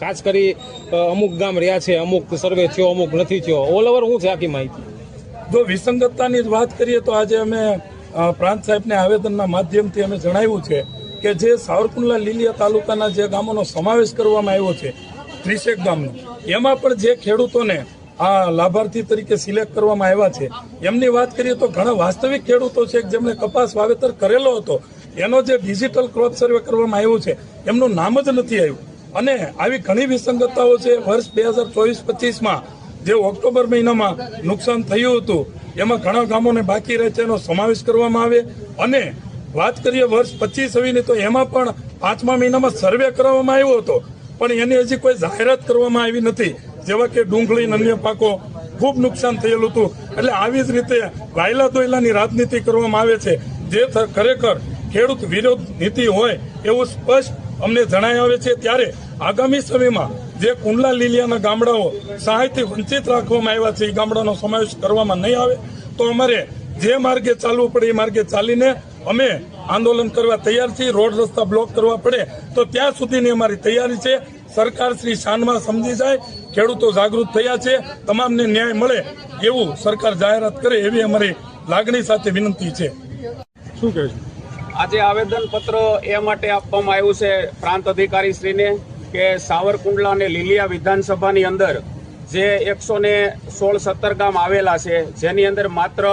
ખાસ કરી અમુક ગામ રહ્યા છે અમુક સર્વે થયો અમુક નથી થયો. ઓલ ઓવર શું છે આખી માહિતી? જો વિસંગતતાની જ વાત કરીએ તો આજે અમે પ્રાંત સાહેબને આવેદનના માધ્યમથી અમે જણાવ્યું છે કે જે સાવરકુંડલા લીલિયા તાલુકાના જે ગામોનો સમાવેશ કરવામાં આવ્યો છે ત્રીસેક ગામનો, એમાં પણ જે ખેડૂતોને આ લાભાર્થી તરીકે સિલેક્ટ કરવામાં આવ્યા છે, એમની વાત કરીએ તો ઘણા વાસ્તવિક ખેડૂતો છે જેમણે કપાસ વાવેતર કરેલો હતો, એનો જે ડિજિટલ ક્રોપ સર્વે કરવામાં આવ્યો છે, એમનું નામ જ નથી આવ્યું. અને આવી ઘણી વિસંગતતાઓ છે, વર્ષ બે હજાર ચોવીસ પચીસમાં જે ઓક્ટોબર મહિનામાં નુકસાન થયું હતું, એમાં ઘણા ગામોને બાકી રહે છે એનો સમાવેશ કરવામાં આવે. અને વાત કરીએ વર્ષ પચીસ છવ્વીસની તો એમાં પણ પાંચમા મહિનામાં સર્વે કરવામાં આવ્યો હતો. પણ એની હજી કોઈ જાહેરાત કરવામાં આવી નથી. જેવા કે ડુંગળી અને અન્ય પાકો ખૂબ નુકસાન થયેલું હતું. એટલે આવી જ રીતે વાયલા દોયલાની રાજનીતિ કરવામાં આવે છે. જે ખરેખર ખેડૂત વિરોધ નીતિ હોય એવું સ્પષ્ટ અમને જણાય આવે છે. ત્યારે આગામી સમયમાં જે કુંડલા લીલિયાના ગામડાઓ સહાયથી વંચિત રાખવામાં આવ્યા છે એ ગામડાનો સમાવેશ કરવામાં નહીં આવે તો અમારે જે માર્ગે ચાલવું પડે એ માર્ગે ચાલીને અમે આંદોલન કરવા તૈયાર છીએ રોડ રસ્તા બ્લોક કરવા પડે તો ત્યાં સુધીની અમારી તૈયારી છે. સરકાર શ્રી શાનમાં સમજી જાય ખેડૂતો જાગૃત થયા છે તમામને ન્યાય મળે એવું સરકાર જાહેરાત કરે એવી અમારી લાગણી સાથે વિનંતી છે. શું કહે છે? આજે આવેદન પત્ર એ માટે આપવામાં આવ્યું છે પ્રાંત અધિકારી શ્રીને કે સાવરકુંડલા અને લીલિયા વિધાનસભાની અંદર જે એકસો ને સોળ સત્તર ગામ આવેલા છે, જેની અંદર માત્ર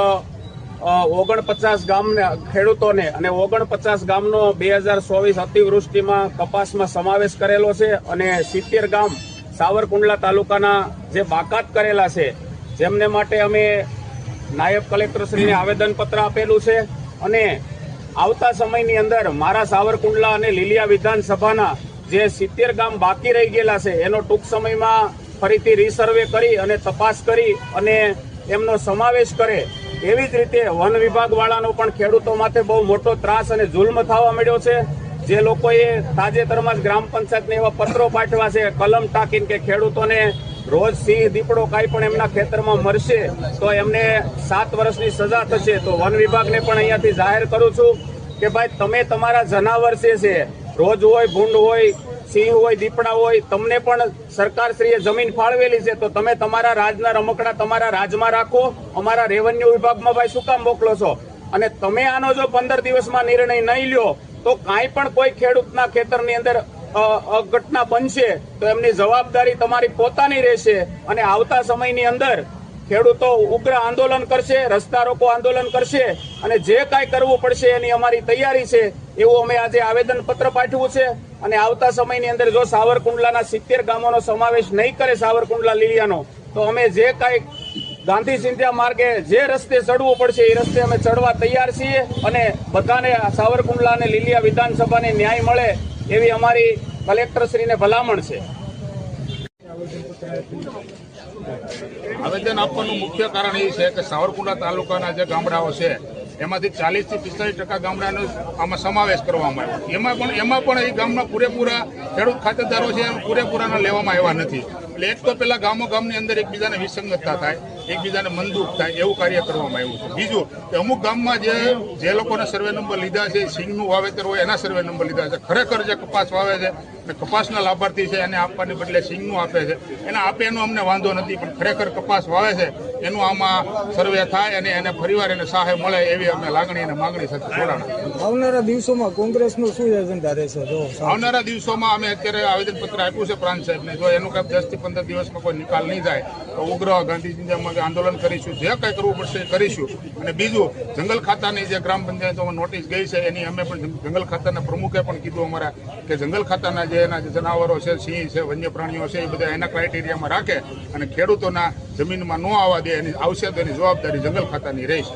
ઓગણપચાસ ગામના, ખેડૂતોને અને ઓગણપચાસ ગામનો બે હજાર ચોવીસ અતિવૃષ્ટિમાં કપાસમાં સમાવેશ કરેલો છે અને સિત્તેર ગામ સાવરકુંડલા તાલુકાના જે બાકાત કરેલા છે, જેમને માટે અમે નાયબ કલેક્ટરશ્રીને આવેદનપત્ર આપેલું છે અને આવતા સમયની અંદર મારા સાવરકુંડલા અને લીલિયા વિધાનસભાના જે સિત્તેર ગામ બાકી રહી ગયેલા છે, એનો ટૂંક સમયમાં ફરીથી રિસર્વે કરી અને તપાસ કરી અને એમનો સમાવેશ કરે. એવી જ રીતે વન વિભાગવાળાનો પણ ખેડૂતો માટે બહુ મોટો ત્રાસ અને જુલ્મ થવા મળ્યો છે. જે લોકોએ તાજેતરમાં જ ગ્રામ પંચાયતને એવા પત્રો પાઠવા છે, કલમ ટાંકીને કે ખેડૂતોને રોજ સિંહ, દીપડો કાંઈ પણ એમના ખેતરમાં મરશે, તો એમને સાત વર્ષની સજા થશે. તો વન વિભાગને પણ અહીંયાથી જાહેર કરું છું કે ભાઈ, તમે તમારા જનાવર છે છે રોજ હોય, ભૂંડ હોય, સિંહ હોય, દીપડા હોય, તમને પણ સરકારશ્રીએ જમીન ફાળવેલી છે, તો તમે તમારા રાજના રમકડા તમારા રાજમાં રાખો, અમારા રેવન્યુ વિભાગમાં ભાઈ શું કામ મોકલો છો? અને તમે આનો જો પંદર દિવસમાં નિર્ણય નહીં લ્યો, તો કાંઈ પણ કોઈ ખેડૂતના ખેતરની અંદર અઘટના બનશે, તો એમની જવાબદારી તમારી પોતાની રહેશે, અને આવતા સમયની અંદર ખેડૂતો ઉગ્ર આંદોલન કરશે, રસ્તા રોકો આંદોલન કરશે અને જે કાંઈ કરવું પડશે એની અમારી તૈયારી છે, એવું અમે આજે આવેદન પત્ર પાઠવ્યું છે. અને આવતા સમયની અંદર જો સાવરકુંડલાના સિત્તેર ગામોનો સમાવેશ નહીં કરે સાવરકુંડલા લીલિયાનો, તો અમે જે કાંઈ ગાંધી સિંધિયા માર્ગે જે રસ્તે ચડવું પડશે, એ રસ્તે અમે ચડવા તૈયાર છીએ અને બધાને સાવરકુંડલા અને લીલિયા વિધાનસભાને ન્યાય મળે એવી અમારી કલેક્ટરશ્રીને ભલામણ છે. આવેદન આપવાનું મુખ્ય કારણ એ છે કે સાવરકુંડલા તાલુકાના જે ગામડાઓ છે, એમાંથી ચાલીસથી પિસ્તાલીસ ટકા ગામડાનો આમાં સમાવેશ કરવામાં આવ્યો. એમાં પણ એમાં પણ એ ગામના પૂરેપૂરા ખેડૂત ખાતેદારો છે એમ પૂરેપૂરાના લેવામાં આવ્યા નથી. એટલે એક તો પેલા ગામો ગામની અંદર એકબીજાને વિસંગતતા થાય, એકબીજાને મનદુખ થાય, એવું કાર્ય કરવામાં આવ્યું છે. બીજું કે અમુક ગામમાં જે જે લોકોને સર્વે નંબર લીધા છે સિંગનું વાવેતર હોય, એના સર્વે નંબર લીધા છે. ખરેખર જે કપાસ વાવે છે અને કપાસના લાભાર્થી છે એને આપવાની બદલે સિંગનું આપે છે. એને આપે એનો અમને વાંધો નથી પણ ખરેખર કપાસ વાવે છે એનું આમાં સર્વે થાય અને એને ફરીવાર એને સહાય મળે એવી અમે લાગણી અને માગણી સાથે જોડાણ આવનારા દિવસોમાં કોંગ્રેસનું શું એજન્ડા રહેશે જો આવનારા દિવસોમાં અમે અત્યારે આવેદનપત્ર આપ્યું છે પ્રાંત સાહેબને. જો એનું કાંઈ દસથી પંદર દિવસમાં કોઈ નિકાલ નહીં થાય તો ઉગ્ર ગાંધીજી અમે આંદોલન કરીશું. જે કંઈ કરવું પડશે એ કરીશું. અને બીજું જંગલ ખાતાની જે ગ્રામ પંચાયતોમાં નોટિસ ગઈ છે એની અમે પણ જંગલ ખાતાના પ્રમુખે પણ કીધું અમારા કે જંગલ ખાતાના જે એના જનાવરો છે, સિંહ છે વન્ય પ્રાણીઓ છે, એ બધા એના ક્રાઇટેરિયામાં રાખે અને ખેડૂતોના જમીનમાં ન આવવા દે એની આવશે તો એની જવાબદારી જંગલ ખાતાની રહેશે.